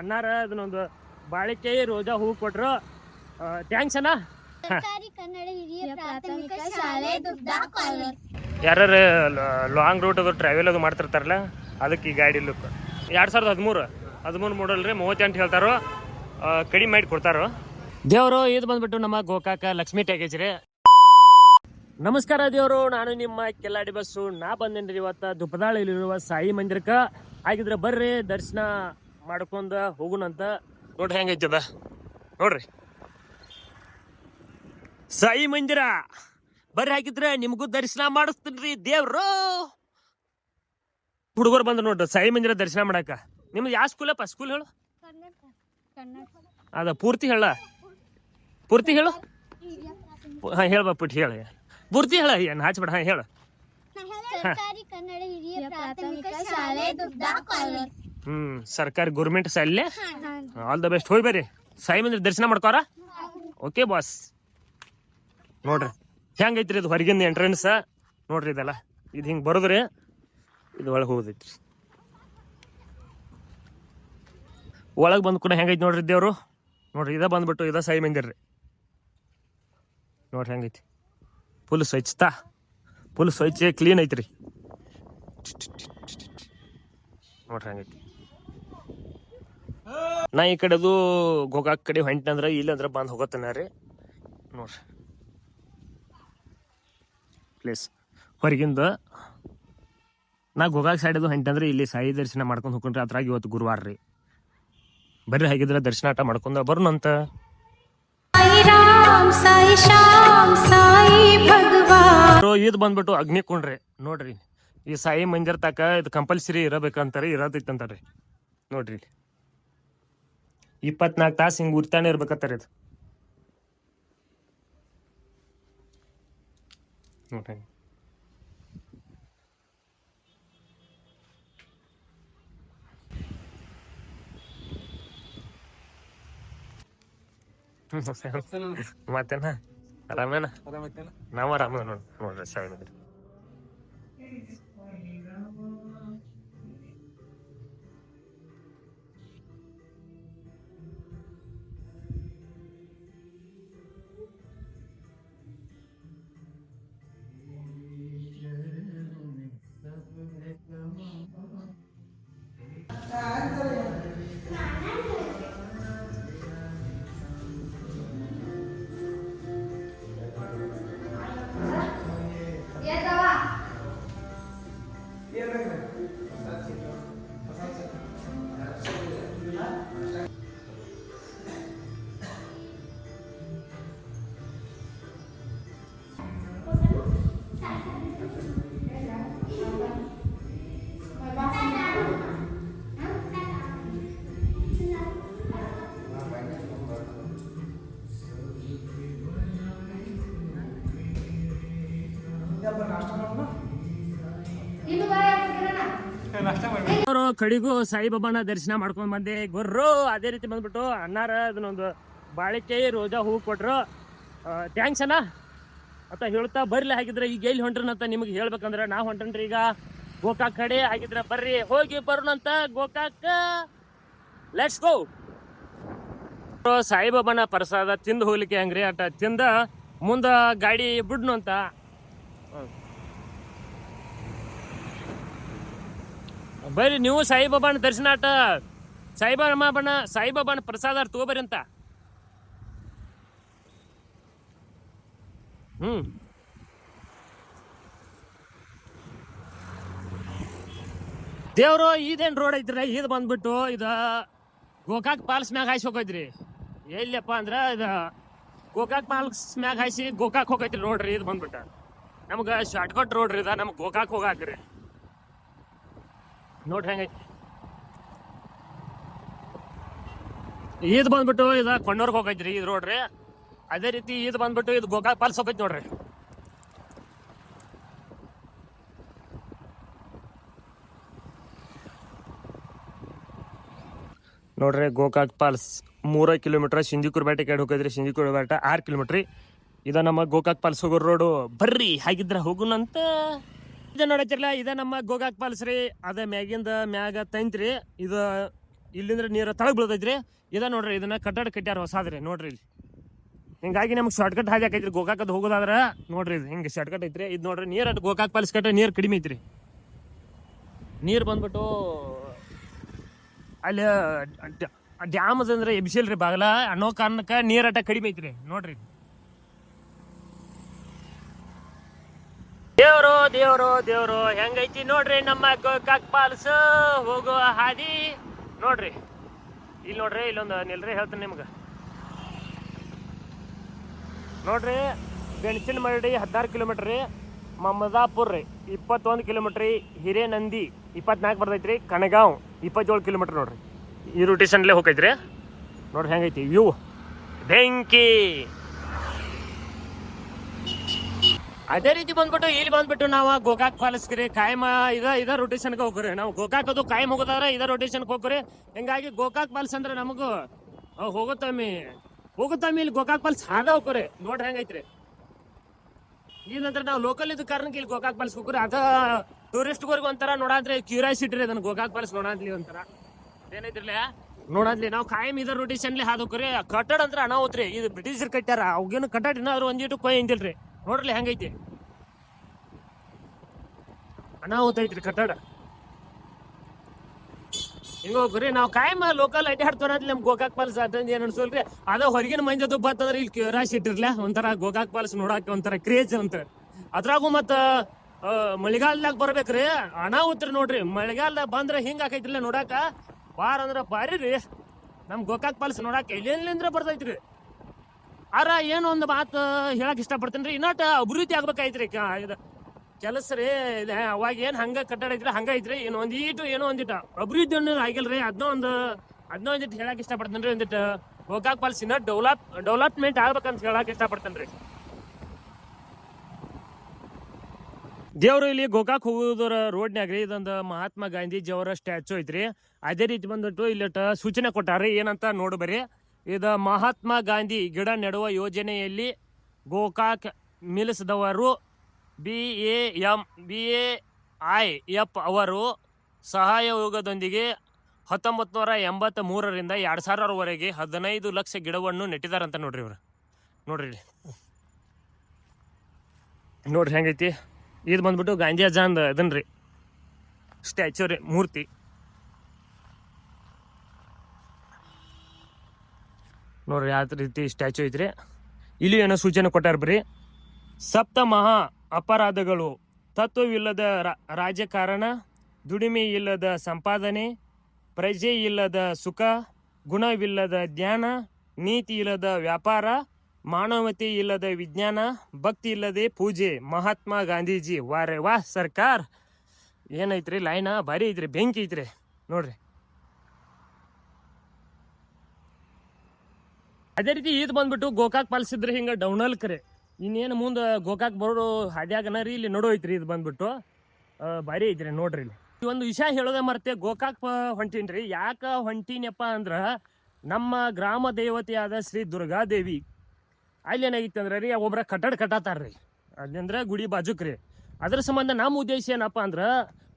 ಅಣ್ಣಾರ ಅದನ್ನೊಂದು ಬಾಳಿಕೆ ರೋಜಾ ಹೂ ಕೊಟ್ರು. ಥ್ಯಾಂಕ್ಸ್ ಅಣ್ಣ. ಸರ್ಕಾರಿ ಕನ್ನಡ ಹಿರಿಯ ಪ್ರಾಥಮಿಕ ಶಾಲೆ ದುಗ್ಧ ಕಾಲೋನಿ. ಯಾರು ಲಾಂಗ್ ರೂಟ್ ಅದು ಟ್ರಾವೆಲ್ ಅದು ಮಾಡ್ತಿರ್ತಾರಲ್ಲ ಅದಕ್ಕೆ ಈ ಗಾಡಿ ಲುಕ್ ಎರಡು ಸಾವಿರದ ಹದಿಮೂರು ಹದಿಮೂರು ಮಾಡಲ್ ರೀ ಮೂವತ್ತೆಂಟು ಹೇಳ್ತಾರೋ ಕಡಿಮೆ ಮಾಡಿ ಕೊಡ್ತಾರೋ. ದೇವರು ಇದು ಬಂದ್ಬಿಟ್ಟು ನಮ್ಮ ಗೋಕಾಕ ಲಕ್ಷ್ಮಿ ಟ್ಯಾಗೇಜ್ ರೀ. ನಮಸ್ಕಾರ ದೇವರು ನಾನು ನಿಮ್ಮ ಕೆಲ್ಲಾಡಿ ಬಸ್ಸು. ನಾ ಬಂದೇನ್ರಿ ಇವತ್ತು ದುಪ್ಪದಾಳಿಲಿರುವ ಸಾಯಿ ಮಂದಿರಕ್ಕೆ. ಹಾಗಿದ್ರೆ ಬರ್ರಿ ದರ್ಶನ ಮಾಡ್ಕೊಂಡ ಹೋಗುಣಂತ ನೋಡ್ರಿ ಹೆಂಗೈತದ. ನೋಡ್ರಿ. ಸಾಯಿ ಮಂದಿರ, ಬರ್ರಿ ಹಾಕಿದ್ರೆ ನಿಮಗೂ ದರ್ಶನ ಮಾಡಿಸ್ತೀನಿ ದೇವ್ರು. ಹುಡುಗರು ಬಂದ್ರು ನೋಡ್ರಿ, ಸಾಯಿ ಮಂದಿರ ದರ್ಶನ ಮಾಡಾಕ. ನಿಮ್ದು ಯಾವ ಅಪ್ಪ? ಸ್ಕೂಲ್ ಹೇಳು. ಅದ ಪೂರ್ತಿ ಹೇಳ. ಪೂರ್ತಿ ಹೇಳು. ಹಾ ಹೇಳ್ಬಾ ಪುಟ್ ಹೇಳ. ಪೂರ್ತಿ ಹೇಳ, ಏನು ಹಾಚ್ಬೇಡ, ಹಾ, ಹೇಳು. ಕನ್ನಡ ಹಿರಿಯ ಪ್ರಾಥಮಿಕ ಶಾಲೆ ಹ್ಮ್ ಸರ್ಕಾರಿ ಗೌರ್ಮೆಂಟ್ ಸಾಲೇ ಆಲ್ ದ ಬೆಸ್ಟ್ ಹೋಗಿ ಬರ್ರಿ. ಸಾಯಿ ಮಂದಿರ ದರ್ಶನ ಮಾಡ್ಕೋರ? ಓಕೆ ಬಾಸ್ ನೋಡ್ರಿ ಹೆಂಗೈತ್ರಿ ಇದು ಹೊರಗಿಂದ ಎಂಟ್ರೆನ್ಸ್ ನೋಡ್ರಿ ಇದೆಲ್ಲ. ಇದು ಹಿಂಗೆ ಬರೋದ್ರಿ ಇದು ಒಳಗೆ ಹೋಗೋದೈತ್ರಿ ಒಳಗೆ ಬಂದು ಕೂಡ ಹೆಂಗೈತಿ ನೋಡ್ರಿ ದೇವರು? ನೋಡ್ರಿ ಇದ ಬಂದ್ಬಿಟ್ಟು ಇದ ಸಾಯಿ ಮಂದಿರ ರೀ. ನೋಡ್ರಿ ಹೆಂಗೈತಿ. ಫುಲ್ ಸ್ವಚ್ಛತಾ? ಫುಲ್ ಸ್ವಚ್ಛ ಕ್ಲೀನ್ ಐತ್ರಿ. ನೋಡ್ರಿ ಹೆಂಗೈತಿ. ನಾ ಈ ಕಡೆದು ಗೋಗಾಕ್ ಕಡೆ ಹಂಟಂದ್ರ ಇಲ್ಲಿ ಅಂದ್ರೆ ಬಂದು ಹೋಗತ್ತನ ರೀ. ನೋಡ್ರಿ. ಪ್ಲೇಸ್ ಹೊರಗಿಂದ ನಾ ಗೋಗಾಕ್ ಸೈಡದು ಹೊಂಟಂದ್ರೆ ಇಲ್ಲಿ ಸಾಯಿ ದರ್ಶನ ಮಾಡ್ಕೊಂಡು ಹೋಗ್ಕೊಂಡ್ರೆ. ಅದ್ರಾಗ ಇವತ್ತು ಗುರುವಾರ ರೀ. ಬರ್ರಿ ಹಾಗಿದ್ರೆ ದರ್ಶನ ಆಟ ಮಾಡ್ಕೊಂಡ ಬರ್ನಂತ ಇದು ಬಂದ್ಬಿಟ್ಟು ಅಗ್ನಿಕೊಂಡ್ರಿ ನೋಡ್ರಿ. ಈ ಸಾಯಿ ಮಂದಿರ ತಕ ಇದು ಕಂಪಲ್ಸರಿ ಇರಬೇಕಂತಾರೆ ಇರೋದೈತಂತಾರೆ ನೋಡ್ರಿ. ಇಪ್ಪತ್ನಾಲ್ಕು ತಾಸು ಹಿಂಗೆ ಉರ್ತಾನೆ ಇರ್ಬೇಕತ್ತಾರ ಇದು ನೋಡ್ರಿ ಮತ್ತೇನ? ಆರಾಮೇನ? ನಾವು ಆರಾಮ ನೋಡ್ರಿ ನೋಡ್ರಿ ಸಾಯಿ ಅವರು ಕಡಿಗೂ ಸಾಯಿಬಾಬಾನ ದರ್ಶನ ಮಾಡ್ಕೊಂಡ್ ಬಂದೆ. ಗೊರ್ರು, ಅದೇ ರೀತಿ ಬಂದ್ಬಿಟ್ಟು ಅಣ್ಣಾರ ಅದನ್ನೊಂದು ಬಾಳಿಕೆ, ರೋಜಾ ಹೂ ಕೊಟ್ರು. ಥ್ಯಾಂಕ್ಸ್ ಅಣ್ಣ. ಅಂತ ಹೇಳ್ತಾ ಬರ್ಲಿ ಹಾಗಿದ್ರೆ ಈಗ ಎಲ್ಲಿ ಹೊಂಟ್ರನಂತ ನಿಮ್ಗೆ ಹೇಳ್ಬೇಕಂದ್ರೆ ನಾ ಹೊಂಟನ್ರಿ ಈಗ. ಗೋಕಾಕ್ ಕಡೆ ಹಾಗಿದ್ರೆ ಬರ್ರಿ. ಹೋಗಿ ಬರೋಣಂತ ಗೋಕಾಕ್. ಲೆಟ್ಸ್ ಗೋ ಸಾಯಿಬಾಬಾನ ಪ್ರಸಾದ ತಿಂದು ಹೋಗ್ಲಿಕ್ಕೆ ಹಂಗ್ರಿ ಅಟ ತಿಂದ ಮುಂದ ಗಾಡಿ ಬಿಡ್ನು ಅಂತ ಹ್ಮ್. ಬರ್ರಿ, ನೀವು ಸಾಯಿಬಾಬಾನ ದರ್ಶನ ಆಟ ಸಾಯಿಬಾಬಾನ ಸಾಯಿಬಾಬಾನ ಪ್ರಸಾದ ತಗೋಬರಿ ಅಂತ. ಹ್ಮ್. ದೇವ್ರು ಇದೇನ್ ರೋಡ್ ಐತ್ರಿ? ಇದು ಬಂದ್ಬಿಟ್ಟು ಇದ ಗೋಕಾಕ್ ಪಾಲ್ಸ್ ಮ್ಯಾಗ ಹಾಯ್ಸಿ ಹೋಗೈತ್ರಿ ಎಲ್ಲಿಯಪ್ಪ ಅಂದ್ರ ಇದ ಗೋಕಾಕ್ ಪಾಲ್ಸ್ ಮ್ಯಾಗ ಹಾಯ್ಸಿ ಗೋಕಾಕ್ ಹೋಗೈತ್ರಿ ನೋಡ್ರಿ ಇದು ಬಂದ್ಬಿಟ್ಟು. ನಮ್ಗೆ ಶಾರ್ಟ್ಕಟ್ ರೋಡ್ ರೀ ಇದ, ನಮ್ಗೆ ಗೋಕಾಕ್ ಹೋಗಾಕ್ರಿ. ನೋಡ್ರಿ ಹೆಂಗೈತಿ. ಈದ್ ಬಂದ್ಬಿಟ್ಟು ಇದು ಕೊಂಡೂರ್ಗೆ ಹೋಗೈತ್ರಿ ಇದು ನೋಡ್ರಿ ಅದೇ ರೀತಿ ಈದ್ ಬಂದ್ಬಿಟ್ಟು ಇದು ಗೋಕಾಕ್ ಪಾಲ್ಸ್ ಹೋಗೈತಿ ನೋಡ್ರಿ. ನೋಡ್ರಿ ಗೋಕಾಕ್ ಪಾಲ್ಸ್ ಮೂರ ಕಿಲೋಮೀಟರ್ ಸಿಂಧಿಕೂರ್ ಬೇಟೆ ಕಡೆ ಹೋಗಿದ್ರಿ ಸಿಂಧಿಕೂರ್ ಬೇಟೆ ಆರು ಕಿಲೋಮೀಟ್ರಿ. ಇದ ನಮ್ಮ ಗೋಕಾಕ್ ಪಾಲ್ಸ್ ಹೋಗೋ ರೋಡು ಬರ್ರಿ ಹಾಗಿದ್ರ ಹೋಗುನಂತ. ಇದ ನೋಡತ್ತಿರಲ್ಲ ಇದ ನಮ್ಮ ಗೋಗಾಕ್ ಪಾಲ್ಸ್ ರೀ. ಅದ ಮ್ಯಾಗಿಂದ ಮ್ಯಾಗ ತಂತ್ರಿ ಇದು ಇಲ್ಲಿಂದ್ರ ನೀರು ತಳಗ್ ಬೀಳತೈತ್ರಿ ಇದ ನೋಡ್ರಿ, ಇದನ್ನ ಕಟ್ಟಡ ಕಟ್ಟ್ಯಾರ ಹೊಸಾದ್ರಿ ನೋಡ್ರಿ ಇಲ್ಲಿ. ಹಿಂಗಾಗಿ ನಮ್ಗೆ ಶಾರ್ಟ್ಕಟ್ ಹಾಕೈತ್ರಿ ಗೋಕಾಕ್ ಗೋಕಾಕದ್ ಹೋಗೋದಾದ್ರ ನೋಡ್ರಿ ಇದು ಹಿಂಗೆ ಶಾರ್ಟ್ಕಟ್ ಐತ್ರಿ. ಇದು ನೋಡ್ರಿ, ನೀರು ಅಟ್ ಗೋಕಾಕ್ ಪಾಲಿಸ್ ಕಟ್ಟ ನೀರು ಕಡಿಮೆ ಐತ್ರಿ. ನೀರು ಬಂದ್ಬಿಟ್ಟು ಅಲ್ಲಿ ಡ್ಯಾಮ್ ಅಂದ್ರೆ ಎಬ್ಸಿಲ್ರಿ ಬಾಗಲ. ಅನ್ನೋ ಕಾರಣಕ್ಕೆ ನೀರಟ ಕಡಿಮೆ ಐತ್ರಿ. ನೋಡ್ರಿ. ದೇವ್ರು, ದೇವರು ದೇವರು, ಹೆಂಗೈತಿ ನೋಡ್ರಿ ನಮ್ಮ ಗೋಕಾಕ್ ಪಾಲ್ಸ್ ಹೋಗೋ ಹಾದಿ. ನೋಡ್ರಿ. ಇಲ್ಲಿ ನೋಡ್ರಿ, ಇಲ್ಲೊಂದು ನಿಲ್ರಿ ಹೇಳ್ತೀನಿ ನಿಮ್ಗೆ. ನೋಡ್ರಿ, ಬೆಣಸಿನ ಮರಡಿ ಹದಿನಾರು ಕಿಲೋಮೀಟ್ರ್ ರೀ ಮಮದಾಪುರ್ ರೀ, ಇಪ್ಪತ್ತೊಂದು ಕಿಲೋಮೀಟ್ರ್ ರೀ, ಹಿರೇನಂದಿ, ಇಪ್ಪತ್ನಾಲ್ಕು ಬರ್ತೈತ್ರಿ ಕಣಗಾಂವ್ ಇಪ್ಪತ್ತೇಳು ಕಿಲೋಮೀಟ್ರ್ ನೋಡ್ರಿ. ಈ ರೂಟೇಷನ್ಲೇ ಹೋಗೈತ್ರಿ. ನೋಡ್ರಿ ಹೆಂಗೈತಿ ವ್ಯೂ ಬೆಂಕಿ. ಅದೇ ರೀತಿ ಬಂದ್ಬಿಟ್ಟು ಇಲ್ಲಿ ಬಂದ್ಬಿಟ್ಟು ನಾವು ಗೋಕಾಕ್ ಫಾಲ್ಸ್ಗೆ ಕಾಯಮ ಇದ ಇದ ರೊಟೇಷನ್ಗೆ ಹೋಗ್ರಿ. ನಾವು ಗೋಕಾಕ್ ಅದು ಕಾಯಂ ಹೋಗೋದಾದ್ರೆ ಇದ ರೊಟೇಷನ್ಗೆ ಹೋಗ್ರಿ. ಹಿಂಗಾಗಿ ಗೋಕಾಕ್ ಫಾಲ್ಸ್ ಅಂದ್ರೆ ನಮಗೂ ಹೋಗುತ್ತಮ್ಮಿ ಹೋಗುತ್ತಮ್ಮಿ ಇಲ್ಲಿ ಗೋಕಾಕ್ ಫಾಲ್ಸ್ ಹಾದ ಹೋಗ್ರಿ ನೋಡ್ರಿ ಹೆಂಗೈತ್ರಿ. ಈ ನಂತರ ನಾವು ಲೋಕಲ್ ಇದ್ದ ಕಾರಣಕ್ಕೆ ಇಲ್ಲಿ ಗೋಕಾಕ್ ಫಾಲ್ಸ್ ಹೋಗ್ರಿ ಅದ ಗೋರ್ಗ್ ಒಂಥರ ನೋಡಾದ್ರೆ ಕ್ಯೂರಿಯಾಸಿಟಿ ರೀ ಅದನ್ನ ಗೋಕಾಕ್ ಫಾಲ್ಸ್ ನೋಡಾದ್ಲಿ ಒಂಥರ. ಏನೈತ್ರಿಲ್ಲ ನೋಡಾದ್ಲಿ ನಾವು ಕಾಯಂ ಇದ ರೊಟೇಷನ್ಲಿ ಹೋಗ್ರಿ ಕಟ್ಟಡ ಅಂದ್ರೆ ಅನಾಹುತ್ರಿ ಇದು ಬ್ರಿಟಿಷರ್ ಕಟ್ಟ್ಯಾರ. ಅವಾಗೇನು ಕಟ್ಟಡ ಒಂದಿಟ್ಟು ಕೊಯ್ ಇಂದಿಲ್ರಿ ನೋಡ್ರಿ ಹೆಂಗೈತಿ? ಅನಾಹುತ ಐತ್ರಿ ಕಟ್ಟಡ. ಹಿಂಗ ನಾವು ಕಾಯಂ ಲೋಕಲ್ ಅಡ್ಡಾಡ್ತಾರ ನಮ್ ಗೋಕಾಕ್ ಪಾಲ್ಸ್ ಅದಂದ್ ಏನ್ ಅನ್ಸೋಲ್ರಿ? ಅದ ಹೊರಗಿನ ಮಂಜ ದುಬ್ಬ ಅಂತಂದ್ರೆ ಇಲ್ಲಿ ಕ್ಯೂರಾಸ್ ಇಟ್ಟಿರ್ಲ? ಒಂಥರ ಗೋಕಾಕ್ ಪಾಲ್ಸ್ ನೋಡಾಕ ಒಂಥರ ಕ್ರೇಜ್ ಅಂತ. ಅದ್ರಾಗೂ ಮತ್ತ ಮಳೆಗಾಲದಾಗ ಮಳಿಗಾಲದಾಗ ಬರ್ಬೇಕ್ರಿ. ಅನಾಹುತ್ರಿ ನೋಡ್ರಿ. ಮಳೆಗಾಲದಾಗ ಬಂದ್ರ ಹಿಂಗ ಆಕೈತಿಲ್ಲ ನೋಡಾಕ. ಬಾರ ಅಂದ್ರ ಬಾರಿ ರೀ. ನಮ್ ಗೋಕಾಕ್ ಪಾಲ್ಸ್ ನೋಡಾಕ ಎಲ್ಲೆಲ್ಲಿಂದ್ರ ಬರ್ತೈತ್ರಿ. ಆರ ಏನೋ ಒಂದು ಮಾತು ಹೇಳಕ್ ಇಷ್ಟಪಡ್ತೇನೆ ರೀ. ಇನ್ನೊಟ್ಟು ಅಭಿವೃದ್ಧಿ ಆಗ್ಬೇಕಾಯ್ತ್ರಿ ರೀ ಇದು ಕೆಲಸ ರೀ, ಇದು ಅವಾಗ ಏನು ಹಂಗ ಕಟ್ಟಡ ಐತ್ರಿ ಹಂಗ ಐತ್ರಿ. ಏನು ಒಂದೀಟು ಏನೋ ಒಂದಿಟ. ಅಭಿವೃದ್ಧಿ ಅನ್ನೋದು ಆಗಿಲ್ಲ ರೀ ಅದನ್ನ ಒಂದು ಅದನ್ನ ಒಂದಿಟ್ಟು ಹೇಳಕ್ ಇಷ್ಟಪಡ್ತೇನೆ ರೀ. ಒಂದಿಟ್ಟು ಗೋಕಾಕ್ ಪಾಲ್ಸ್ ಇನ್ನೂ ಡೆವಲಪ್ ಡೆವಲಪ್ಮೆಂಟ್ ಆಗ್ಬೇಕಂತ ಹೇಳಕ್ ಇಷ್ಟಪಡ್ತೇನೆ ರೀ. ದೇವರು ಇಲ್ಲಿ ಗೋಕಾಕ್ ಹೋಗೋದ್ರ ರೋಡ್ನ್ಯಾಗ ರೀ ಇದೊಂದು ಮಹಾತ್ಮ ಗಾಂಧೀಜಿ ಅವರ ಸ್ಟ್ಯಾಚು ಐತ್ರಿ. ಅದೇ ರೀತಿ ಬಂದ್ಬಿಟ್ಟು ಇಲ್ಲಿಟ್ಟು ಸೂಚನೆ ಕೊಟ್ಟಾರ್ರಿ. ಏನಂತ ನೋಡು ಬರ್ರಿ. ಇದು ಮಹಾತ್ಮ ಗಾಂಧಿ ಗಿಡ ನೆಡುವ ಯೋಜನೆಯಲ್ಲಿ Gokak ಮಿಲಿಸಿದವರು B A M, B A I F ಅವರು ಸಹಾಯೋಗದೊಂದಿಗೆ ಹತ್ತೊಂಬತ್ತು ನೂರ ಎಂಬತ್ತ ಮೂರರಿಂದ ಎರಡು ಸಾವಿರವರೆಗೆ ಹದಿನೈದು ಲಕ್ಷ ಗಿಡವನ್ನು ನೆಟ್ಟಿದಾರಂತ ನೋಡ್ರಿ ಇವರು. ನೋಡ್ರಿ. ನೋಡ್ರಿ ಹೆಂಗೈತಿ? ಇದು ಬಂದ್ಬಿಟ್ಟು ಗಾಂಧಿ ಅಜ್ಜಂದ ಇದನ್ ರೀ ಸ್ಟ್ಯಾಚ್ಯೂ ರೀ ಮೂರ್ತಿ. ನೋಡ್ರಿ ಯಾವ ರೀತಿ ಸ್ಟ್ಯಾಚು ಐತ್ರಿ ಇಲ್ಲಿ ಏನೋ ಸೂಚನೆ ಕೊಟ್ಟಾರ ಬ್ರಿ ಸಪ್ತ ಮಹಾ ಅಪರಾಧಗಳು, ತತ್ವವಿಲ್ಲದ ರಾಜಕಾರಣ, ದುಡಿಮೆ ಇಲ್ಲದ ಸಂಪಾದನೆ, ಪ್ರಜೆ ಇಲ್ಲದ ಸುಖ, ಗುಣವಿಲ್ಲದ ಜ್ಞಾನ, ನೀತಿ ಇಲ್ಲದ ವ್ಯಾಪಾರ, ಮಾನವತೆ ಇಲ್ಲದ ವಿಜ್ಞಾನ, ಭಕ್ತಿ ಇಲ್ಲದೆ ಪೂಜೆ, ಮಹಾತ್ಮ ಗಾಂಧೀಜಿ, ವಾರೆ ವಾ ಸರ್ಕಾರ. ಏನೈತ್ರಿ, ಲೈನ ಭಾರಿ ಐತ್ರಿ, ಬೆಂಕಿ ಐತ್ರಿ. ನೋಡ್ರಿ. ಅದೇ ರೀತಿ ಇದು ಬಂದ್ಬಿಟ್ಟು ಗೋಕಾಕ್ ಪಾಲ್ಸ್ ಇದ್ರೆ ಹಿಂಗ ಡೌನಲ್ ಕರೆ ಇನ್ನೇನು ಮುಂದೆ ಗೋಕಾಕ್ ಬರೋ ಹಾದ್ಯಾಗನ ರೀ, ಇಲ್ಲಿ ನಡು ಐತ್ರಿ ಇದು ಬಂದ್ಬಿಟ್ಟು. ಭಾರಿ ಐತ್ರಿ ನೋಡ್ರಿ ಇಲ್ಲಿ. ಈ ಒಂದು ವಿಷಯ ಹೇಳೋದೇ ಮರ್ತೆ, ಗೋಕಾಕ್ ಹೊಂಟೀನ್ರಿ ಯಾಕ ಹೊಂಟೀನಪ್ಪ ಅಂದ್ರ, ನಮ್ಮ ಗ್ರಾಮ ದೇವತೆಯಾದ ಶ್ರೀ ದುರ್ಗಾದೇವಿ ಅಲ್ಲಿ ಏನಾಗಿತ್ತು ಅಂದ್ರೆ ರೀ ಒಬ್ಬರ ಕಟ್ಟಡ ಕಟ್ಟತಾರ್ರಿ ಅದಂದ್ರೆ ಗುಡಿ ಬಾಜುಕ್ರಿ ಅದ್ರ ಸಂಬಂಧ ನಮ್ಮ ಉದ್ದೇಶ ಏನಪ್ಪ ಅಂದ್ರೆ,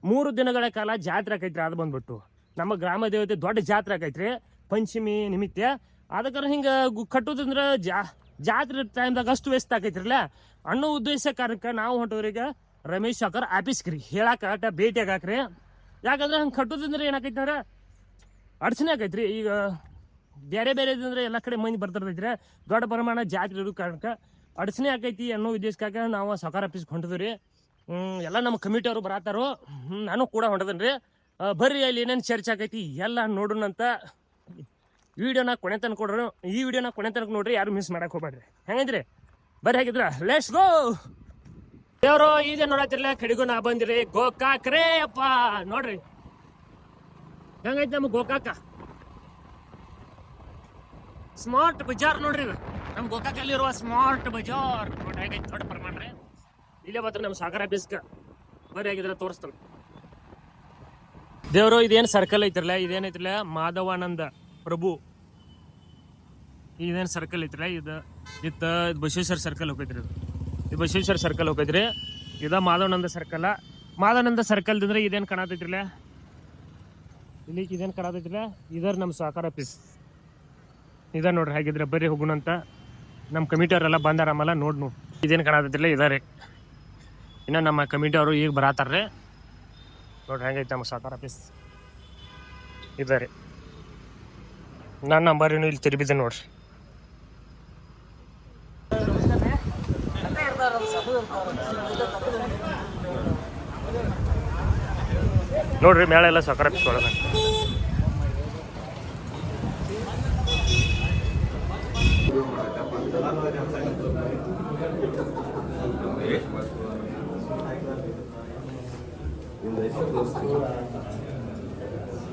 ಮೂರು ದಿನಗಳ ಕಾಲ ಜಾತ್ರೆ ಆಕೈತ್ರಿ ಅದು ಬಂದ್ಬಿಟ್ಟು. ನಮ್ಮ ಗ್ರಾಮ ದೇವತೆ ದೊಡ್ಡ ಜಾತ್ರೆ ಆಕೈತ್ರಿ. ಪಂಚಮಿ ನಿಮಿತ್ತ ಅದಕ್ಕೆ ಹಿಂಗೆ ಕಟ್ಟೋದಂದ್ರೆ ಜಾ ಜಾತ್ರೆ ಟೈಮ್ದಾಗ ಅಷ್ಟು ವೇಸ್ಟ್ ಆಕೈತ್ರಲ್ಲ? ಅಣ್ಣ ಉದ್ದೇಶ ಕಾರಣಕ್ಕೆ ನಾವು ಹೊಂಟೋರಿಗೆ ರಮೇಶ್ ಶಾಕರ್ ಆಫೀಸ್ಗೆ ರೀ. ಹೇಳಕ್ಕೆ ಅಟ ಭೇಟಿ ಆಗಾಕ್ರಿ ಯಾಕಂದ್ರೆ ಹಂಗೆ ಕಟ್ಟೋದಂದ್ರೆ ಏನಾಕೈತೆ ಅಂದ್ರೆ ಅಡಚಣೆ ಆಕೈತ್ರಿ. ಈಗ ಬೇರೆ ಬೇರೆ ಅಂದ್ರೆ ಎಲ್ಲ ಕಡೆ ಮಂದಿ ಬರ್ತಿರ್ತೈತ್ರಿ ದೊಡ್ಡ ಪ್ರಮಾಣ ಜಾತ್ರೆ ಇರೋ ಕಾರಣಕ್ಕೆ ಅಡಚಣೆ ಆಕೈತಿ ಅನ್ನೋ ಉದ್ದೇಶಕ್ಕಾಗ ನಾವು ಸಹಕಾರ ಆಫೀಸ್ಗೆ ಹೊಂಟಿದ್ವಿ ರೀ. ಎಲ್ಲ ನಮ್ಮ ಕಮಿಟಿ ಅವರು ಬರತ್ತಾರೋ. ನಾನು ಕೂಡ ಹೊಂಟದನ್ರಿ. ಬರ್ರಿ, ಅಲ್ಲಿ ಏನೇನು ಚರ್ಚೆ ಆಕೈತಿ ಎಲ್ಲ ನೋಡೋಣಂತ ವಿಡಿಯೋನ ಕೊನೆ ತನಕ ಕೊಡ್ರಿ ಈ ವಿಡಿಯೋನ ಕೊನೆ ತನಕ ನೋಡ್ರಿ, ಯಾರು ಮಿಸ್ ಮಾಡಕ್ ಹೋಗ್ಬೇಡ್ರಿ. ಹೆಂಗಿದ್ರಿ ಬರ್ರಿ ಹಾಗಿದ್ರ ಲೆಟ್ಸ್ ಗೋ ದೇವ್ರು ಈಗ ನೋಡತ್ತಿರ್ಲ ಕಡಿಗೂ ನಾ ಬಂದಿರಿ. ಗೋಕಾಕ್ರೇ ಅಪ್ಪ, ನೋಡ್ರಿ. ಹೆಂಗೈತಿ ನಮ್ಮ ಗೋಕಾಕ? ಸ್ಮಾರ್ಟ್ ಬಜಾರ್ ನೋಡ್ರಿ ನಮ್ಮ ಗೋಕಾಕಲ್ಲಿರುವ ಸ್ಮಾರ್ಟ್ ಬಜಾರ್ ನೋಡ್ರಿ, ಹೇಗೈತಿ, ದೊಡ್ಡ ಪ್ರಮಾಣ ರೀ. ಇಲ್ಲೇ ಬರ್ತಾರೆ ನಮ್ಮ ಸಾಗರ ಬಿಸ್ಕ ಬರ್ರಿ ಆಗಿದ್ರೆ ತೋರಿಸ್ತಾನೆ. ದೇವರು, ಇದೇನು ಸರ್ಕಲ್ ಐತಿರ್ಲ ಇದೇನೈತಿರ್ಲ ಮಾಧವಾನಂದ. ಪ್ರಭು, ಇದೇನು ಸರ್ಕಲ್ ಐತ್ರಿ? ಇದು, ಇತ್ತ ಬಸವೇಶ್ವರ ಸರ್ಕಲ್ ಹೋಗೈತ್ರಿ ಇದು. ಬಸವೇಶ್ವರ ಸರ್ಕಲ್ ಹೋಗೈತ್ರಿ. ಇದ ಮಾಧವನಂದ ಸರ್ಕಲ್ ಮಾಧವಾನಂದ ಸರ್ಕಲ್ ಅಂದ್ರೆ ಇದೇನು ಕಾಣತೈತ್ರಿಲ್ಲ ಇಲ್ಲಿ ಇದೇನು ಕಾಣತೈತ್ರಿಲ್ಲ ಇದರ ನಮ್ಮ ಸಹಕಾರ ಆಫೀಸ್ ಇದ ನೋಡ್ರಿ ಹಾಗಿದ್ರೆ ಬರ್ರಿ ಹೋಗುಣಂತ ನಮ್ಮ ಕಮಿಟಿ ಅವರೆಲ್ಲ ಬಂದಾರ ಆಮೇಲೆ ನೋಡಿ ನೋಡಿ. ಇದೇನು ಕಾಣತೈತಿಲ್ಲ ಇದಾರೆ ಇನ್ನು ನಮ್ಮ ಕಮಿಟಿ ಅವರು ಈಗ ಬರತಾರ್ರಿ ನೋಡ್ರಿ ಹೆಂಗೈತೆ ನಮ್ಮ ಸಹಕಾರ ಆಫೀಸ್ ಇದಾರೆ ನನ್ನ ನಂಬರ್ ಏನು ಇಲ್ಲಿ ತಿರುಬಿದೆ ನೋಡ್ರಿ. ನೋಡ್ರಿ ಮೇಳ ಎಲ್ಲ ಹೆಸರು ಆಫೀಸ್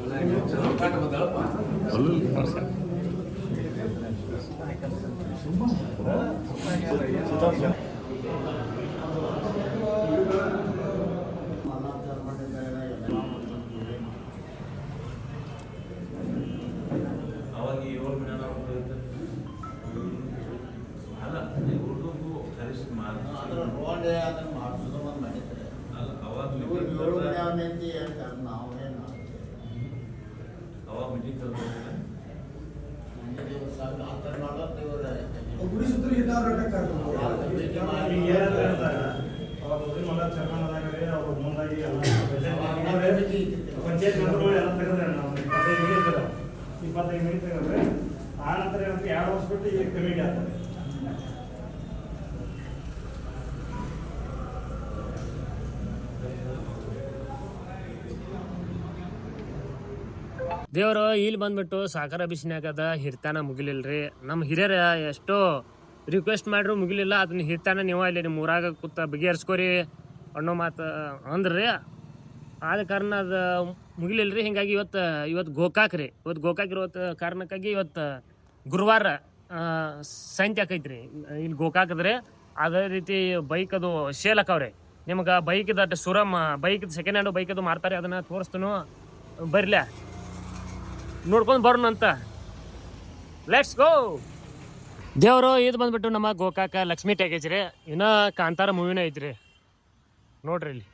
ಒಳಗೆ ಪಂಚಾಯತ್ ಇಪ್ಪತ್ತೈದು ಮಿನಿಟ್ ತೆಗೆದ್ರೆ ಆ ನಂತರ ಏನಂದ್ರೆ ಎರಡು ವರ್ಷ ಬಿಟ್ಟು ಈಗ ಕಮಿಟಿ ಆಗ್ತದೆ. ದೇವರು, ಇಲ್ಲಿ ಬಂದ್ಬಿಟ್ಟು ಸಾಕಾರ ಬಿಸಿನಾಗದ ಹಿರ್ತಾನ ಮುಗಿಲಿಲ್ರಿ. ನಮ್ಮ ಹಿರಿಯರ ಎಷ್ಟೋ ರಿಕ್ವೆಸ್ಟ್ ಮಾಡ್ರು ಮುಗಿಲಿಲ್ಲ. ಅದನ್ನ ಹಿರ್ತಾನ ನೀವು ಇಲ್ಲಿ ನಿಮ್ಮ ಊರಾಗ ಕೂತ ಬಗೆಹರಿಸ್ಕೋರಿ ಅನ್ನೋ ಮಾತು ಅಂದ್ರಿ. ಆದ ಕಾರಣ ಅದು ಮುಗಿಲಿಲ್ರಿ. ಹಿಂಗಾಗಿ ಇವತ್ತು ಇವತ್ತು ಗೋಕಾಕ್ ರೀ. ಇವತ್ತು ಗೋಕಾಕ್ ಇರೋ ಕಾರಣಕ್ಕಾಗಿ ಇವತ್ತು, ಗುರುವಾರ ಸಂತೆ ಆಕೈತೆ ರೀ ಇಲ್ಲಿ ಗೋಕಾಕದ್ರೆ ಅದೇ ರೀತಿ ಬೈಕ್ ಅದು ಸೇಲ್ ಹಾಕವ್ರಿ ನಿಮ್ಗೆ bike that showroom bike second hand ಅದು ಮಾರ್ತಾರೆ, ಅದನ್ನ ತೋರಿಸ್ತನು. ಬರಲೇ. ನೋಡ್ಕೊಂಡು ಬರೋಣ ಅಂತ. ಲೆಟ್ಸ್ ಗೋ ದೇವರು ಇದು ಬಂದ್ಬಿಟ್ಟು ನಮ್ಮ ಗೋಕಾಕ ಲಕ್ಷ್ಮೀ ಟ್ಯಾಗೇಜ್ ರೀ. ಇನ್ನೂ ಕಾಂತಾರ ಮೂವಿನೇ ಐತ್ರಿ. ನೋಡ್ರಿ ಇಲ್ಲಿ.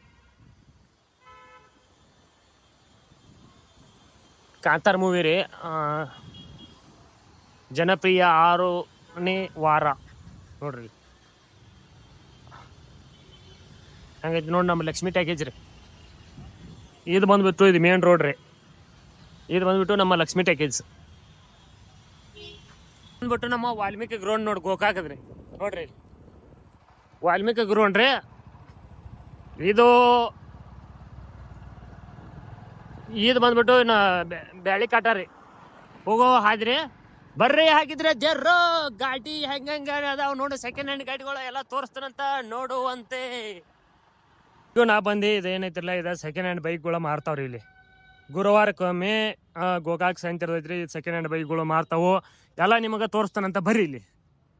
ಕಾಂತಾರ ಮೂವಿ ರೀ. ಜನಪ್ರಿಯ ಆರನೇ ವಾರ ನೋಡ್ರಿ. ಹಂಗೈತಿ ನೋಡಿ ನಮ್ಮ ಲಕ್ಷ್ಮೀ ಟ್ಯಾಕೇಜ್ ರೀ. ಇದು ಬಂದ್ಬಿಟ್ಟು ಇದು ಮೇನ್ ರೋಡ್ ರೀ. ಇದು ಬಂದ್ಬಿಟ್ಟು ನಮ್ಮ ಲಕ್ಷ್ಮಿ ಟ್ಯಾಕೇಜ್ ಬಂದ್ಬಿಟ್ಟು ನಮ್ಮ ವಾಲ್ಮೀಕಿ ಗ್ರೌಂಡ್ ನೋಡಿ ಗೋಕಾಕದ್ರಿ ನೋಡ್ರಿ. ವಾಲ್ಮೀಕಿ ಗ್ರೌಂಡ್ ರೀ. ಇದು ಇದು ಬಂದ್ಬಿಟ್ಟು ಇನ್ನು ಬ್ಯಾಳಿ ಕಾಟ ಹೋಗೋ ಹಾದ್ರಿ ಬರ್ರಿ ಹಾಗಿದ್ರೆ ಜರ್ರೋ ಗಾಡಿ ಹೆಂಗ ಅದಾವ ನೋಡು ಸೆಕೆಂಡ್ ಹ್ಯಾಂಡ್ ಗಾಡಿಗಳು ಎಲ್ಲ ತೋರಿಸ್ತಾನಂತ ನೋಡುವಂತೆ. ಇದು ನಾ ಬಂದು ಇದೇನೈತಿಲ್ಲ ಇದು ಸೆಕೆಂಡ್ ಹ್ಯಾಂಡ್ ಬೈಕ್ಗಳು ಮಾರ್ತಾವ್ರಿ ಇಲ್ಲಿ. ಗುರುವಾರಕ್ಕೊಮ್ಮೆ ಗೋಕಾಕ್ ಸಂತೆ ಸೆಕೆಂಡ್ ಹ್ಯಾಂಡ್ ಬೈಕ್ಗಳು ಮಾರ್ತಾವು. ಎಲ್ಲ ನಿಮಗೆ ತೋರಿಸ್ತಾನಂತ ಬರ್ರಿ ಇಲ್ಲಿ.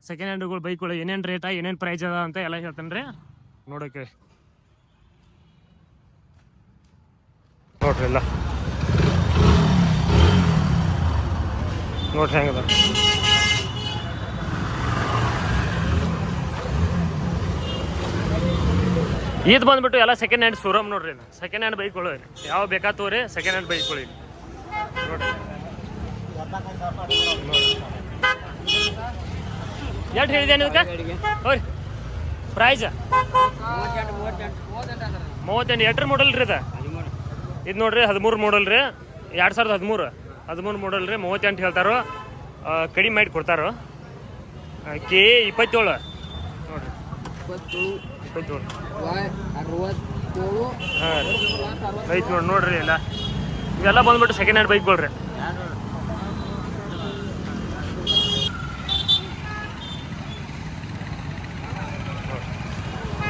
ಸೆಕೆಂಡ್ ಹ್ಯಾಂಡ್ಗಳು ಬೈಕ್ಗಳು ಏನೇನು ರೇಟ ಏನೇನು ಪ್ರೈಸ್ ಅದ ಅಂತ ಎಲ್ಲ ಹೇಳ್ತಾನೆ ರೀ. ನೋಡೋಕೆ. ನೋಡ್ರಿ ಎಲ್ಲ. ನೋಡ್ರಿ ಹೆಂಗದ. ಇದು ಬಂದ್ಬಿಟ್ಟು ಎಲ್ಲ ಸೆಕೆಂಡ್ ಹ್ಯಾಂಡ್ ಶೋರೂಮ್ ನೋಡ್ರಿ ಸೆಕೆಂಡ್ ಹ್ಯಾಂಡ್ ಬೈಕ್ ಬೈಕ್ಗಳು ಯಾವ ಬೇಕಾ ತೋರಿ ಸೆಕೆಂಡ್ ಹ್ಯಾಂಡ್ ಬೈಕ್ ಇಲ್ಲಿ ಎಷ್ಟು ಹೇಳಿದೆ ಇದಕ್ಕೆ ಹೋರಿ. ಪ್ರೈಸ್ ಮೂವತ್ತೆಂಟು ಎಟ್ರ ಮಾಡಲ್ ರೀ ಇದು ಇದು ನೋಡ್ರಿ, ಹದಿಮೂರು ಮಾಡಲ್ ರೀ. ಎರಡು ಸಾವಿರದ ಹದಿಮೂರು. ಹದಿಮೂರು ಮಾಡಲ್ ರೀ ಮೂವತ್ತೆಂಟು ಹೇಳ್ತಾರೋ ಕಡಿಮೆ ಮಾಡಿ ಕೊಡ್ತಾರೋ? ಕೆ ಇಪ್ಪತ್ತೇಳು. ನೋಡ್ರಿ. ಇಪ್ಪತ್ತೇಳು. ಹಾಂ ಐತೆ ನೋಡಿ ನೋಡ್ರಿ ಎಲ್ಲ. ಇವೆಲ್ಲ ಬಂದ್ಬಿಟ್ಟು ಸೆಕೆಂಡ್ ಹ್ಯಾಂಡ್ ಬೈಕ್ ರೀ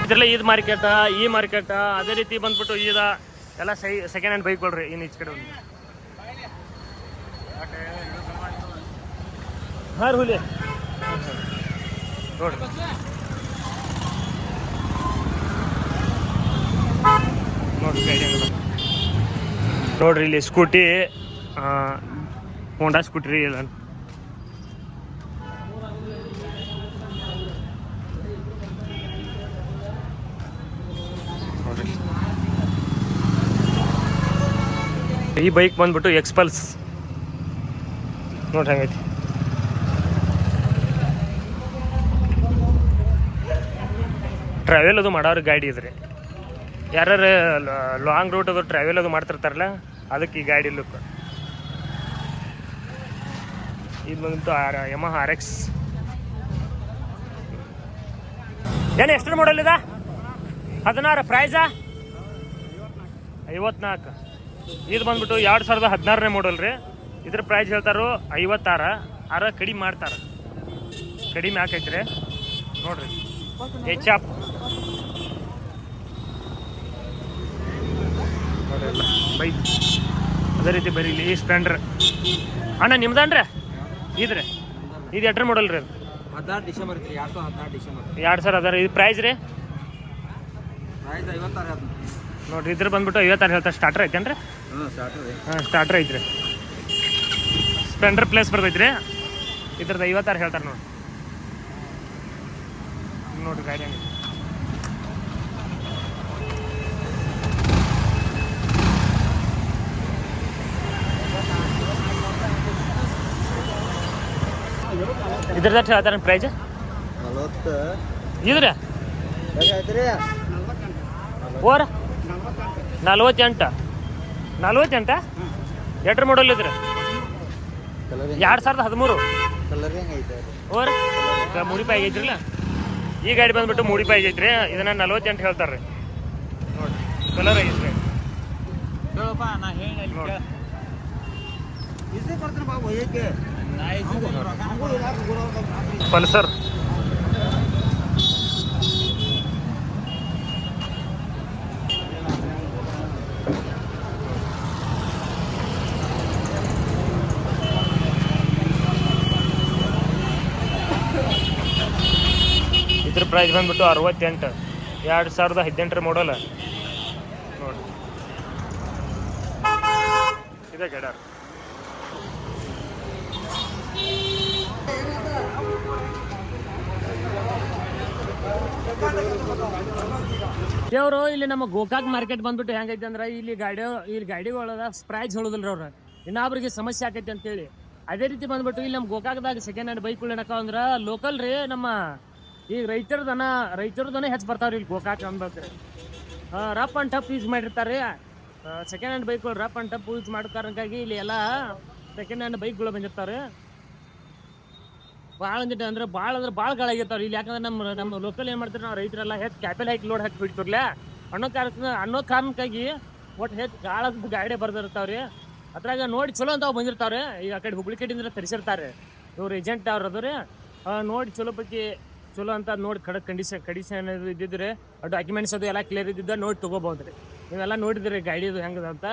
ಇದ್ರಲ್ಲ ಈದ್ ಮಾರ್ಕೆಟ್ ಈ ಮಾರ್ಕೆಟ್ ಅದೇ ರೀತಿ ಬಂದ್ಬಿಟ್ಟು ಈದ ಎಲ್ಲ ಸೈ ಸೆಕೆಂಡ್ ಹ್ಯಾಂಡ್ ಬೈಕ್ ರೀ ಇನ್ನು ಈಚೆ ಕಡೆ ಹಾಂ ರೀ ಹುಲಿ ನೋಡ್ರಿ ನೋಡ್ರಿ ಇಲ್ಲಿ ಸ್ಕೂಟಿ ಹೋಂಡಾ ಸ್ಕೂಟಿ ರೀ ಇಲ್ಲ ಈ ಬೈಕ್ ಬಂದ್ಬಿಟ್ಟು ಎಕ್ಸ್ಪಲ್ಸ್ ನೋಡ್ರಿ ಹಂಗೈತಿ. ಟ್ರಾವೆಲ್ ಅದು ಮಾಡೋರು ಗಾಡಿ ಇದ್ರಿ. ಯಾರು ಲಾಂಗ್ ರೂಟ್ ಅದು ಟ್ರಾವೆಲ್ ಅದು ಮಾಡ್ತಿರ್ತಾರಲ್ಲ, ಅದಕ್ಕೆ ಈ ಗಾಡಿ ಲುಕ್ ಇದು ಬಂತು ಆರ್ ಎಂ ಆರ್ ಎಕ್ಸ್ ಏನು ಎಷ್ಟು ಮಾಡಲ್ ಇದ? ಹದಿನಾರು ಪ್ರೈಸಾ ಐವತ್ನಾಲ್ಕು. ಇದು ಬಂದ್ಬಿಟ್ಟು ಎರಡು ಸಾವಿರದ ಹದಿನಾರನೇ ಮಾಡಲ್ ರೀ. ಇದ್ರ ಪ್ರೈಸ್ ಹೇಳ್ತಾರೋ ಐವತ್ತಾರು. ಆರ ಕಡಿಮೆ ಮಾಡ್ತಾರ. ಕಡಿಮೆ ಹಾಕೈತ್ರಿ ನೋಡ್ರಿ. ನೋಡ್ರಿ ಬೈಕ್ ಅದೇ ರೀತಿ ಬರೀ ಇಲ್ಲಿ ಸ್ಪ್ಲೆಂಡರ್ ಅಣ್ಣ ನಿಮ್ದನ್ರಿ ಇದ್ರಿ? ಇದು ಎಟ್ರ ಮಾಡಲ್ ರೀ ಹದಿನಾರು ಡಿಸೆಂಬರ್ ಐತ್ರಿ ಎರಡು ಸಾವಿರದ ಹದಿನಾರು ಡಿಸೆಂಬರ್. ಎರಡು ಸಾವಿರ ಅದಾರ ಇದು ಪ್ರೈಸ್ ರೀ? ಪ್ರೈಸ್ ಐವತ್ತಾರು ನೋಡ್ರಿ ಇದ್ರ ಬಂದ್ಬಿಟ್ಟು ಐವತ್ತಾರು ಹೇಳ್ತಾರೆ ಸ್ಟಾರ್ಟರ್ ಐತೇನ್ರಿ? ಹ್ಞೂ ಸ್ಟಾರ್ಟರ್ ಹಾಂ ಸ್ಟಾರ್ಟರ್ ಐತ್ರಿ. ಸ್ಪ್ಲೆಂಡರ್ ಪ್ಲೇಸ್ ಬರ್ತೈತ್ರಿ. ಇದ್ರದ್ದು ಐವತ್ತಾರು ಹೇಳ್ತಾರೆ ನೋಡಿ ನೋಡ್ರಿ ಗಾಡಿ ಹಂಗೆ ಇದ್ರದ್ದು ಹೇಳ್ತಾರೆ ಪ್ರೈಸ್ ನಲವತ್ತು. ಇದ್ರಿ? ಓರ ನಲ್ವತ್ತೆಂಟು. ನಲ್ವತ್ತೆಂಟ? ಎಟ್ರ ಮಾಡಲ್ ಇದ್ರ? ಎರಡ್ ಸಾವಿರದ ಹದಿಮೂರು. ಓರ್ ಮೂಡಿಪಾಯಿ ಆಗೈತ್ರಿಲ್ಲ ಈ ಗಾಡಿ ಬಂದ್ಬಿಟ್ಟು ಮೂಡಿಪಾಯಿ ಐತ್ರಿ. ಇದನ್ನ ನಲ್ವತ್ತೆಂಟು ಹೇಳ್ತಾರ್ರಿ. ನೋಡ್ರಿ. ಕಲರ್ ಐತ್ರಿ ಪಲ್ಸರ್ ಪ್ರೈಸ್ ಬಂದ್ಬಿಟ್ಟು ಅರವತ್ತೆಂಟು. ಎರಡು ಸಾವಿರದ ಹದಿನೆಂಟರ ಮಾಡಲ್ಲ ನೋಡಿ. ಇದೆ ಗಡಾರ್. ದೇವ್ರು, ಇಲ್ಲಿ ನಮ್ಮ ಗೋಕಾಕ್ ಮಾರ್ಕೆಟ್ ಬಂದ್ಬಿಟ್ಟು ಹೆಂಗೈತೆ ಅಂದ್ರೆ ಇಲ್ಲಿ ಗಾಡಿ, ಇಲ್ಲಿ ಗಾಡಿಗಳದ ಸ್ಪ್ರೈಸ್ ಹೊಳದಲ್ರಿ ಅವ್ರು. ಇನ್ನೊಬ್ರಿಗೆ ಸಮಸ್ಯೆ ಆಕೈತಿ ಅಂತೇಳಿ. ಅದೇ ರೀತಿ ಬಂದ್ಬಿಟ್ಟು ಇಲ್ಲಿ ನಮ್ಮ ಗೋಕಾಕ್ದಾಗ ಸೆಕೆಂಡ್ ಹ್ಯಾಂಡ್ ಬೈಕ್ ಅಂದ್ರೆ ಲೋಕಲ್ ರೀ ನಮ್ಮ ಈಗ ರೈತರದನ ರೈತರದನ ಹೆಚ್ಚು ಬರ್ತಾವ್ರಿ ಇಲ್ಲಿ ಗೋಕಾಕ್ ಅನ್ಬೇಕು ರಫ್ ಅಂಡ್ ಟಫ್ ಯೂಸ್ ಮಾಡಿರ್ತಾರೆ. ಸೆಕೆಂಡ್ ಹ್ಯಾಂಡ್ ಬೈಕ್ಗಳು ರಫ್ ಅಂಡ್ ಟಫ್ ಯೂಸ್ ಮಾಡೋ ಕಾರಣಕ್ಕಾಗಿ ಇಲ್ಲಿ ಎಲ್ಲ ಸೆಕೆಂಡ್ ಹ್ಯಾಂಡ್ ಬೈಕ್ಗಳು ಬಂದಿರ್ತಾರೆ. ಭಾಳ ಅಂದ್ರೆ ಅಂದ್ರೆ ಭಾಳ ಅಂದ್ರೆ ಭಾಳ ಗಾಳಾಗಿರ್ತಾವ್ರಿ ಇಲ್ಲಿ ಯಾಕಂದ್ರೆ ನಮ್ಮ ನಮ್ಮ ಲೋಕಲ್ ಏನು ಮಾಡ್ತಾರೆ ನಾವು ರೈತರೆಲ್ಲ ಹೆಚ್ಚು ಕ್ಯಾಪಲ್ ಹಾಕಿ ಲೋಡ್ ಹಾಕಿ ಬಿಡ್ತಿರ್ಲೆ. ಅನ್ನೋ ಕಾರಣ ಅನ್ನೋ ಕಾರಣಕ್ಕಾಗಿ ಒಟ್ಟು ಹೆಚ್ಚು ಗಾಳದ ಗಾಡಿ ಬರ್ದಿರ್ತಾವ್ರಿ. ಅದ್ರಾಗ ನೋಡಿ ಚಲೋ ಅಂತ ಬಂದಿರ್ತಾವ್ರಿ. ಈಗ ಆ ಕಡೆ ಹುಬ್ಳಿ ಕಡೆಯಿಂದ ತರಿಸಿರ್ತಾರೆ. ಇವ್ರು ಏಜೆಂಟ್ ಅವ್ರು ಅದು ರೀ ನೋಡಿ ಚಲೋ ಪೈಕಿ ಚಲೋ ಅಂತ ನೋಡಿ ಕಡ ಕಂಡೀಷನ್ ಕಂಡೀಷನ್ ಇದ್ದಿದ್ರೆ ಡಾಕ್ಯುಮೆಂಟ್ಸ್ ಅದು ಎಲ್ಲ ಕ್ಲಿಯರ್ ಇದ್ದಿದ್ದ ನೋಡಿ ತೊಗೋಬೋದ್ರಿ. ನೀವೆಲ್ಲ ನೋಡಿದ್ರಿ ಗಾಡಿದು ಹೆಂಗದ ಅಂತ.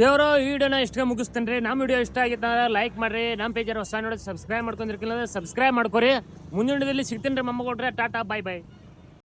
ದೇವರು ಈ ವಿಡಿಯೋನ ಇಷ್ಟ ಮುಗಿಸ್ತೇನೆ ರೀ ನಮ್ಮ ವಿಡಿಯೋ ಇಷ್ಟ ಆಗಿತ್ತು ಲೈಕ್ ಮಾಡ್ರಿ. ನಮ್ಮ ಪೇಜರ್ ಹೊಸ ನೋಡಿ ಸಬ್ಸ್ಕ್ರೈಬ್ ಮಾಡ್ಕೊಂಡಿರ್ಕಿಲ್ಲ ಸಬ್ಸ್ಕ್ರೈಬ್ ಮಾಡ್ಕೊರಿ. ಮುಂದಿನ ವಿಡಿಯೋದಲ್ಲಿ ಸಿಗ್ತೀನಿ ರೀ ಮಮ್ಮ ಟಾಟಾ ಬಾಯ್ ಬಾಯ್